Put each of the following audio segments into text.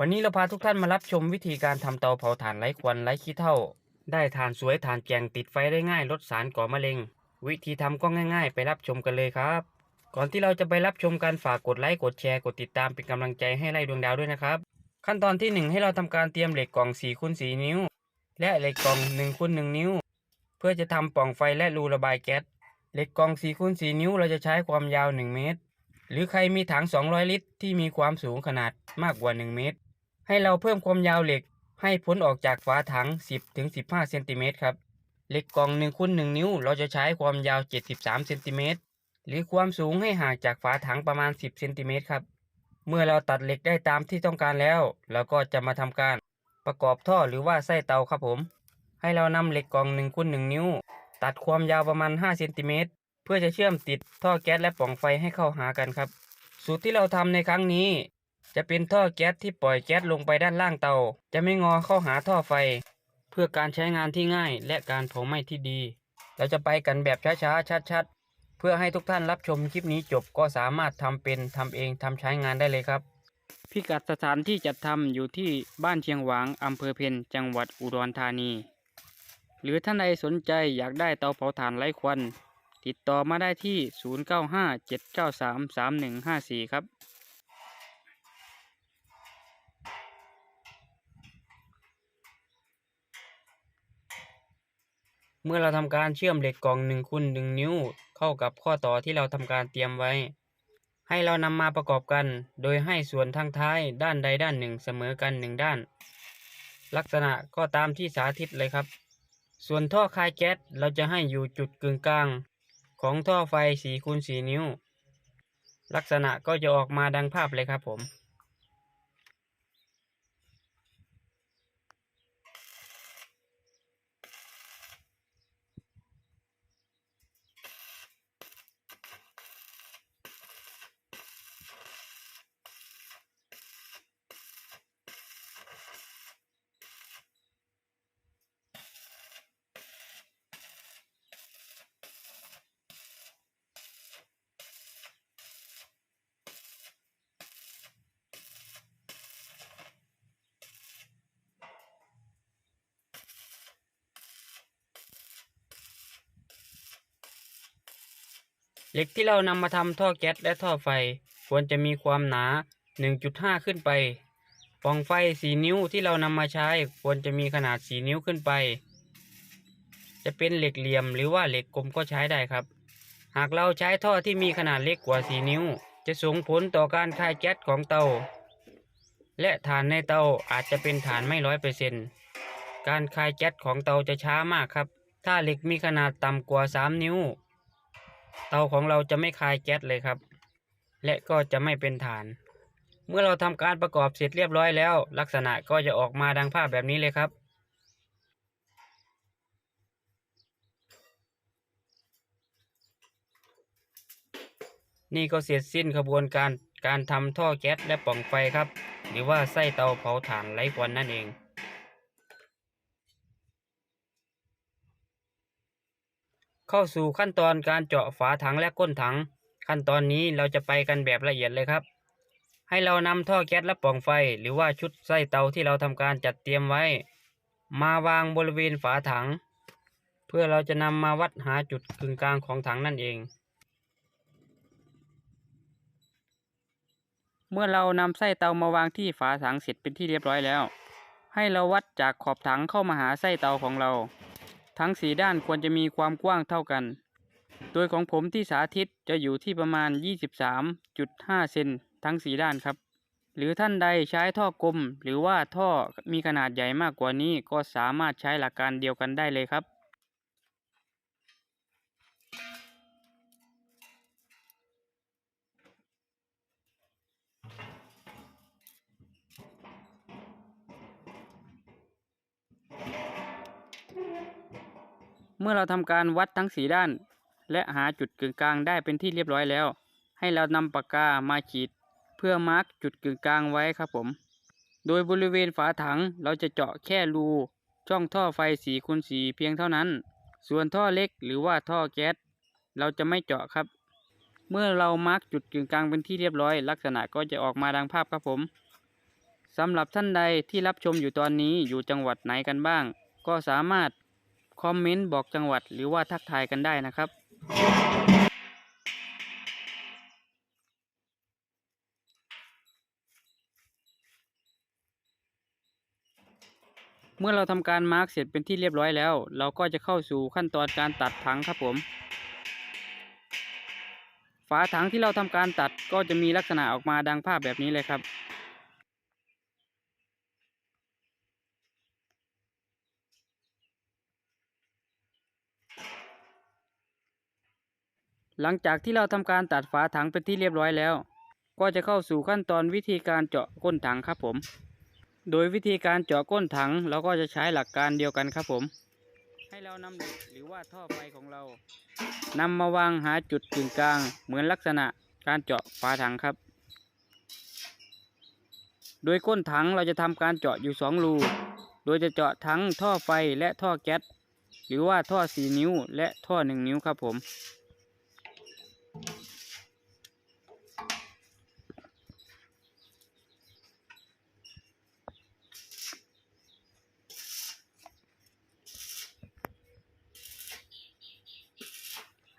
วันนี้เราพาทุกท่านมารับชมวิธีการทำเตาเผาถ่านไร้ควันไร้ขี้เถ้า ได้ถ่านสวยถ่านแกงติดไฟได้ง่ายลดสารก่อมะเร็ง วิธีทำก็ง่าย ๆ ไปรับชมกันเลยครับ ก่อนที่เราจะไปรับชมกันฝากกดไลค์กดแชร์กดติดตามเป็นกำลังใจให้ไล่ดวงดาวด้วยนะครับ ขั้นตอนที่หนึ่งให้เราทำการเตรียมเหล็กกล่อง4คูณ4นิ้ว และเหล็กกล่อง1คูณ1นิ้ว เพื่อจะทำปล่องไฟและรูระบายแก๊สเหล็กกล่อง4คูณ4นิ้วเราจะใช้ความยาว 1 เมตร หรือใครมีถัง200 ลิตร ที่มีความสูงขนาดมากกว่า 1 เมตร ให้เราเพิ่มความยาวเหล็กให้พ้นออกจากฝาถัง 10-15เซนติเมตรครับเหล็กกล่อง1คูณ1นิ้ว เราจะใช้ความยาว 73เซนติเมตรหรือความสูงให้ห่างจากฝาถังประมาณ 10เซนติเมตรครับ เมื่อเราตัดเหล็กได้ตามที่ต้องการแล้ว เราก็จะมาทำการประกอบท่อหรือว่าไส้เตาครับผม ให้เรานำเหล็กกล่อง1คูณ1นิ้ว ตัดความยาวประมาณ5เซนติเมตรเพื่อจะเชื่อมติดท่อแก๊สและปล่องไฟให้เข้าหากันครับ สูตรที่เราทำในครั้งนี้ จะเป็นท่อแก๊สที่ปล่อยแก๊สลงไปด้านล่างเตา จะไม่งอเข้าหาท่อไฟ เพื่อการใช้งานที่ง่ายและการเผาไหม้ที่ดี เราจะไปกันแบบช้าๆ ชัดๆ เพื่อให้ทุกท่านรับชมคลิปนี้จบก็สามารถทำเป็นทำเองทำใช้งานได้เลยครับ พิกัดสถานที่จัดทำอยู่ที่บ้านเชียงหวางอำเภอเพนจังหวัดอุดรธานี หรือท่านใดสนใจอยากได้เตาเผาถ่านไร้ควัน ติดต่อมาได้ที่ 0957933154 ครับ เมื่อเราทำการเชื่อมเหล็กกล่อง1คูณ1นิ้ว เข้ากับข้อต่อที่เราทำการเตรียมไว้ ให้เรานำมาประกอบกัน โดยให้ส่วนทางท้ายด้านใดด้านหนึ่งเสมอกันหนึ่งด้าน ลักษณะก็ตามที่สาธิตเลยครับ ส่วนท่อคายแก๊สเราจะให้อยู่จุดกึ่งกลาง ของท่อไฟ4คูณ4นิ้ว ลักษณะก็จะออกมาดังภาพเลยครับผม เหล็กที่เรานำมาทำท่อแก๊สและท่อไฟ ควรจะมีความหนา 1.5 ขึ้นไปปล่องไฟ 4 นิ้วที่เรานำมาใช้ควรจะมีขนาด 4 นิ้วขึ้นไป จะเป็นเหล็กเหลี่ยมหรือว่าเหล็กกลมก็ใช้ได้ครับ หากเราใช้ท่อที่มีขนาดเล็กกว่า 4 นิ้ว จะส่งผลต่อการคายแก๊สของเตา และฐานในเตาอาจจะเป็นฐานไม่ร้อยเปอร์เซ็นต์การคายแก๊สของเตาจะช้ามากครับ ถ้าเหล็กมีขนาดต่ำกว่า 3 นิ้ว เตาของเราจะไม่คายแก๊สเลยครับ และก็จะไม่เป็นฐาน เมื่อเราทำการประกอบเสร็จเรียบร้อยแล้ว ลักษณะก็จะออกมาดังภาพแบบนี้เลยครับนี่ก็เสร็จสิ้นขบวนการการทำท่อแก๊สและปล่องไฟครับ หรือว่าไส้เตาเผาถ่านไร้ควันนั่นเอง เข้าสู่ขั้นตอนการเจาะฝาถังและก้นถัง ขั้นตอนนี้เราจะไปกันแบบละเอียดเลยครับ ให้เรานำท่อแก๊สและปล่องไฟ หรือว่าชุดไส้เตาที่เราทำการจัดเตรียมไว้ มาวางบริเวณฝาถัง เพื่อเราจะนำมาวัดหาจุดกึ่งกลางของถังนั่นเอง เมื่อเรานำไส้เตามาวางที่ฝาถังเสร็จเป็นที่เรียบร้อยแล้ว ให้เราวัดจากขอบถังเข้ามาหาไส้เตาของเรา ทั้งสีด้านควรจะมีความกว้างเท่ากัน โดยของผมที่สาธิตจะอยู่ที่ประมาณ 23.5 เซนทั้งสีด้านครับ หรือท่านใดใช้ท่อกลม หรือว่าท่อมีขนาดใหญ่มากกว่านี้ก็สามารถใช้หลักการเดียวกันได้เลยครับ มื่อเราทำการวัดทั้งสีด้าน และหาจุดกึ่งกลางได้เป็นที่เรียบร้อยแล้ว ให้เรานำปากกามาขีด เพื่อมาร์กจุดกึ่งกลางไว้ครับผม โดยบริเวณฝาถังเราจะเจาะแค่รูช่องท่อไฟสีคูณสีเพียงเท่านั้น ส่วนท่อเล็กหรือว่าท่อแก๊สเราจะไม่เจาะครับ เมื่อเรามาร์กจุดกึ่งกลางเป็นที่เรียบร้อย ลักษณะก็จะออกมาดังภาพครับผมสำหรับท่านใดที่รับชมอยู่ตอนนี้อยู่จังหวัดไหนกันบ้าง ก็สามารถ คอมเมนต์บอกจังหวัดหรือว่าทักทายกันได้นะครับ เมื่อเราทำการมาร์กเสร็จเป็นที่เรียบร้อยแล้ว เราก็จะเข้าสู่ขั้นตอนการตัดถังครับผม ฝาถังที่เราทำการตัดก็จะมีลักษณะออกมาดังภาพแบบนี้เลยครับ หลังจากที่เราทำการตัดฝาถังเป็นที่เรียบร้อยแล้ว ก็จะเข้าสู่ขั้นตอนวิธีการเจาะก้นถังครับผม โดยวิธีการเจาะก้นถังเราก็จะใช้หลักการเดียวกันครับผม ให้เรานำเหล็กหรือว่าท่อไฟของเรานำมาวางหาจุดกึ่งกลาง เหมือนลักษณะการเจาะฝาถังครับ โดยก้นถังเราจะทำการเจาะอยู่สองรูโดยจะเจาะทั้งท่อไฟและท่อแก๊สหรือว่าท่อสี่นิ้วและท่อหนึ่งนิ้วครับผม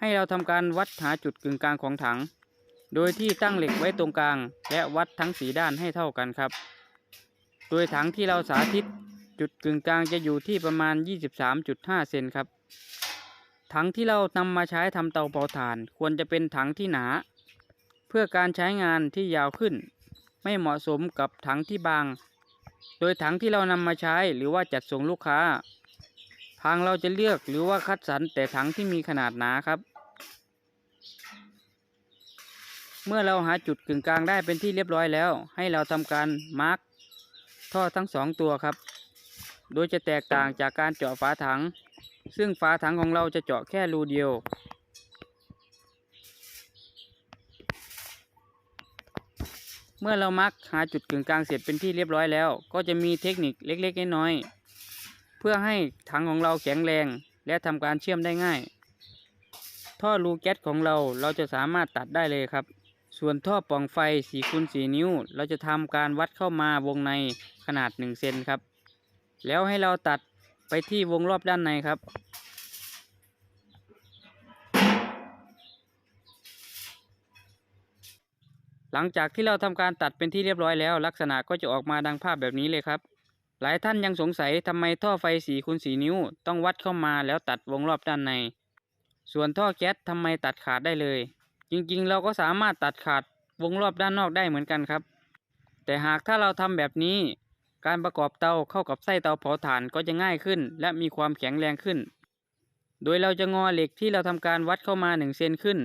ให้เราทำการวัดหาจุดกึ่งกลางของถัง โดยที่ตั้งเหล็กไว้ตรงกลาง และวัดทั้งสีด้านให้เท่ากันครับ โดยถังที่เราสาธิตจุดกึ่งกลางจะอยู่ที่ประมาณ 23.5 เซนครับ ถังที่เรานำมาใช้ทำเตาเผาถ่าน ควรจะเป็นถังที่หนา เพื่อการใช้งานที่ยาวขึ้น ไม่เหมาะสมกับถังที่บาง โดยถังที่เรานำมาใช้หรือว่าจัดส่งลูกค้า ทางเราจะเลือกหรือว่าคัดสรรแต่ถังที่มีขนาดหนาครับ เมื่อเราหาจุดกึ่งกลางได้เป็นที่เรียบร้อยแล้ว ให้เราทำการมาร์กท่อทั้งสองตัวครับ โดยจะแตกต่างจากการเจาะฝาถัง ซึ่งฝาถังของเราจะเจาะแค่รูเดียวเมื่อเรามาร์กหาจุดกึ่งกลางเสร็จเป็นที่เรียบร้อยแล้ว ก็จะมีเทคนิคเล็ก ๆ น้อยๆ เพื่อให้ถังของเราแข็งแรง และทำการเชื่อมได้ง่าย ท่อรูแก๊สของเราเราจะสามารถตัดได้เลยครับ ส่วนท่อปล่องไฟ4คูณ4นิ้ว เราจะทำการวัดเข้ามาวงในขนาด1เซนครับ แล้วให้เราตัดไปที่วงรอบด้านในครับหลังจากที่เราทำการตัดเป็นที่เรียบร้อยแล้ว ลักษณะก็จะออกมาดังภาพแบบนี้เลยครับ หลายท่านยังสงสัยทำไมท่อไฟ4คูณ4นิ้วต้องวัดเข้ามาแล้วตัดวงรอบด้านใน ส่วนท่อแก๊สทำไมตัดขาดได้เลย จริงๆ เราก็สามารถตัดขาดวงรอบด้านนอกได้เหมือนกันครับ แต่หากถ้าเราทำแบบนี้ การประกอบเตาเข้ากับไส้เตาเผาถ่านก็จะง่ายขึ้น และมีความแข็งแรงขึ้น โดยเราจะงอเหล็กที่เราทำการวัดเข้ามา1เซนขึ้น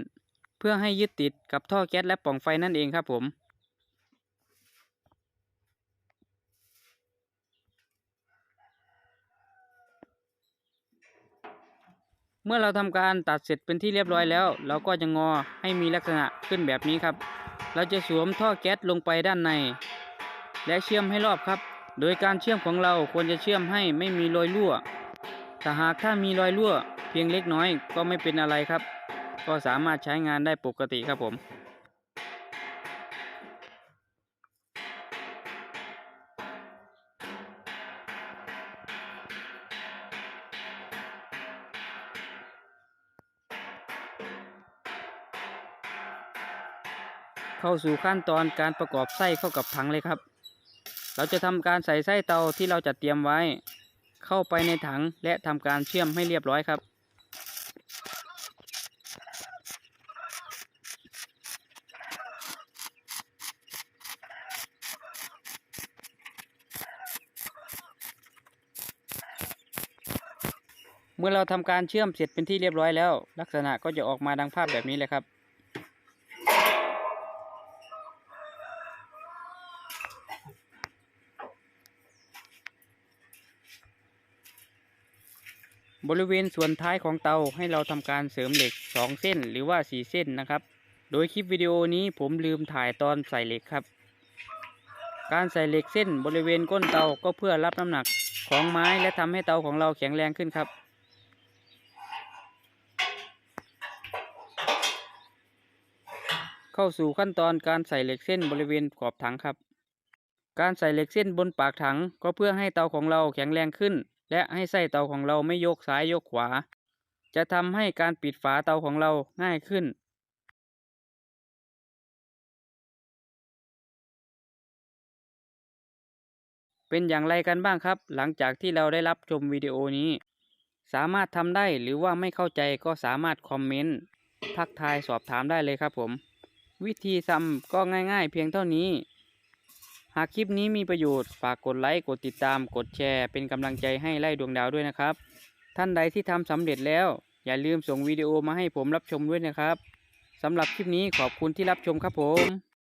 เพื่อให้ยึดติดกับท่อแก๊สและปล่องไฟนั่นเองครับผม เมื่อเราทำการตัดเสร็จเป็นที่เรียบร้อยแล้ว เราก็จะงอให้มีลักษณะขึ้นแบบนี้ครับ เราจะสวมท่อแก๊สลงไปด้านใน และเชื่อมให้รอบครับ โดยการเชื่อมของเราควรจะเชื่อมให้ไม่มีรอยรั่วแต่หากถ้ามีรอยรั่ว เพียงเล็กน้อยก็ไม่เป็นอะไรครับ ก็สามารถใช้งานได้ปกติครับผม เข้าสู่ขั้นตอนการประกอบไส้เข้ากับถังเลยครับ เราจะทำการใส่ไส้เตาที่เราจัดเตรียมไว้ เข้าไปในถังและทำการเชื่อมให้เรียบร้อยครับ เมื่อเราทำการเชื่อมเสร็จเป็นที่เรียบร้อยแล้ว ลักษณะก็จะออกมาดังภาพแบบนี้เลยครับ บริเวณส่วนท้ายของเตาให้เราทำการเสริมเหล็ก 2 เส้นหรือว่า 4 เส้นนะครับ โดยคลิปวิดีโอนี้ผมลืมถ่ายตอนใส่เหล็กครับ การใส่เหล็กเส้นบริเวณก้นเตาก็เพื่อรับน้ำหนักของไม้และทำให้เตาของเราแข็งแรงขึ้นครับเข้าสู่ขั้นตอนการใส่เหล็กเส้นบริเวณขอบถังครับ การใส่เหล็กเส้นบนปากถังก็เพื่อให้เตาของเราแข็งแรงขึ้น และให้ไส้เตาของเราไม่โยกซ้ายโยกขวา จะทำให้การปิดฝาเตาของเราง่ายขึ้น เป็นอย่างไรกันบ้างครับ หลังจากที่เราได้รับชมวิดีโอนี้ สามารถทำได้หรือว่าไม่เข้าใจก็สามารถคอมเมนต์ทักทายสอบถามได้เลยครับผม วิธีทำก็ง่ายๆ เพียงเท่านี้ หากคลิปนี้มีประโยชน์ฝากกดไลค์กดติดตามกดแชร์ เป็นกำลังใจให้ไล่ดวงดาวด้วยนะครับ ท่านใดที่ทำสำเร็จแล้ว อย่าลืมส่งวิดีโอมาให้ผมรับชมด้วยนะครับสำหรับคลิปนี้ขอบคุณที่รับชมครับผม